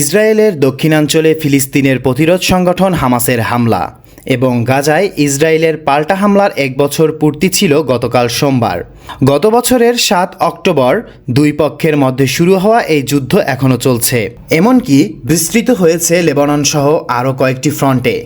ইসরায়েলের দক্ষিণাঞ্চলে ফিলিস্তিনের প্রতিরোধ সংগঠন হামাসের হামলা এবং গাজায় ইসরায়েলের পাল্টা হামলার এক বছর পূর্তি ছিল গতকাল সোমবার। গত বছরের সাত অক্টোবর দুই পক্ষের মধ্যে শুরু হওয়া এই যুদ্ধ এখনও চলছে। এমনকি বিস্তৃত হয়েছে লেবানন সহ আরও কয়েকটি ফ্রন্টে।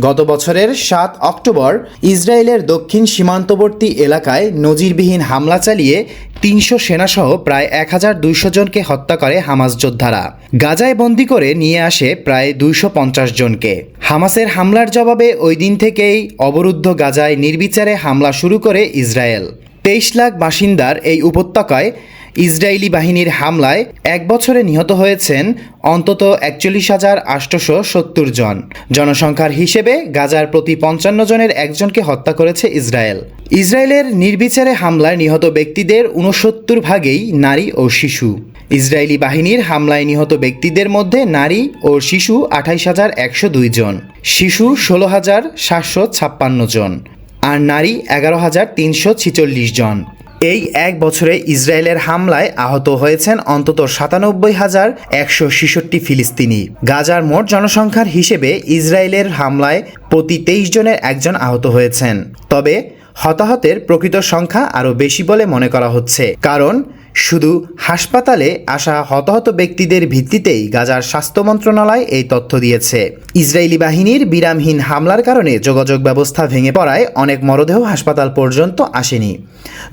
গত বছরের সাত অক্টোবর ইসরায়েলের দক্ষিণ সীমান্তবর্তী এলাকায় নজিরবিহীন হামলা চালিয়ে তিনশো সেনাসহ প্রায় এক হাজার দুইশো জনকে হত্যা করে হামাস যোদ্ধারা। গাজায় বন্দি করে নিয়ে আসে প্রায় দুইশো পঞ্চাশ জনকে। হামাসের হামলার জবাবে ওই দিন থেকেই অবরুদ্ধ গাজায় নির্বিচারে হামলা শুরু করে ইসরায়েল। তেইশ লাখ বাসিন্দার এই উপত্যকায় ইসরায়েলি বাহিনীর হামলায় এক বছরে নিহত হয়েছেন অন্তত একচল্লিশ হাজার আটশোশো সত্তর জন। জনসংখ্যার হিসেবে গাজার প্রতি পঞ্চান্ন জনের একজনকে হত্যা করেছে ইসরায়েল। ইসরায়েলের নির্বিচারে হামলায় নিহত ব্যক্তিদের উনসত্তর ভাগেই নারী ও শিশু। ইসরায়েলি বাহিনীর হামলায় নিহত ব্যক্তিদের মধ্যে নারী ও শিশু আঠাইশ হাজার একশো দুই জন। শিশু ষোলো হাজার সাতশো ছাপ্পান্ন জন। আর নারী এগারো হাজার তিনশো ছিচল্লিশ জন। এই এক বছরে ইসরায়েলের হামলায় আহত হয়েছেন অন্তত সাতানব্বই হাজার একশো ছেষট্টি ফিলিস্তিনি। গাজার মোট জনসংখ্যার হিসেবে ইসরায়েলের হামলায় প্রতি তেইশ জনের একজন আহত হয়েছেন। তবে হতাহতের প্রকৃত সংখ্যা আরও বেশি বলে মনে করা হচ্ছে। কারণ শুধু হাসপাতালে আসা হতাহত ব্যক্তিদের ভিত্তিতেই গাজার স্বাস্থ্য মন্ত্রণালয় এই তথ্য দিয়েছে। ইসরায়েলি বাহিনীর বিরামহীন হামলার কারণে যোগাযোগ ব্যবস্থা ভেঙে পড়ায় অনেক মরদেহ হাসপাতাল পর্যন্ত আসেনি।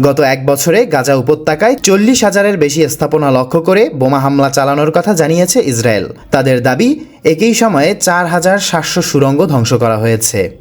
গত এক বছরে গাজা উপত্যকায় চল্লিশ হাজারের বেশি স্থাপনা লক্ষ্য করে বোমা হামলা চালানোর কথা জানিয়েছে ইসরায়েল। তাদের দাবি, একই সময়ে চার হাজার সাতশো সুড়ঙ্গ ধ্বংস করা হয়েছে।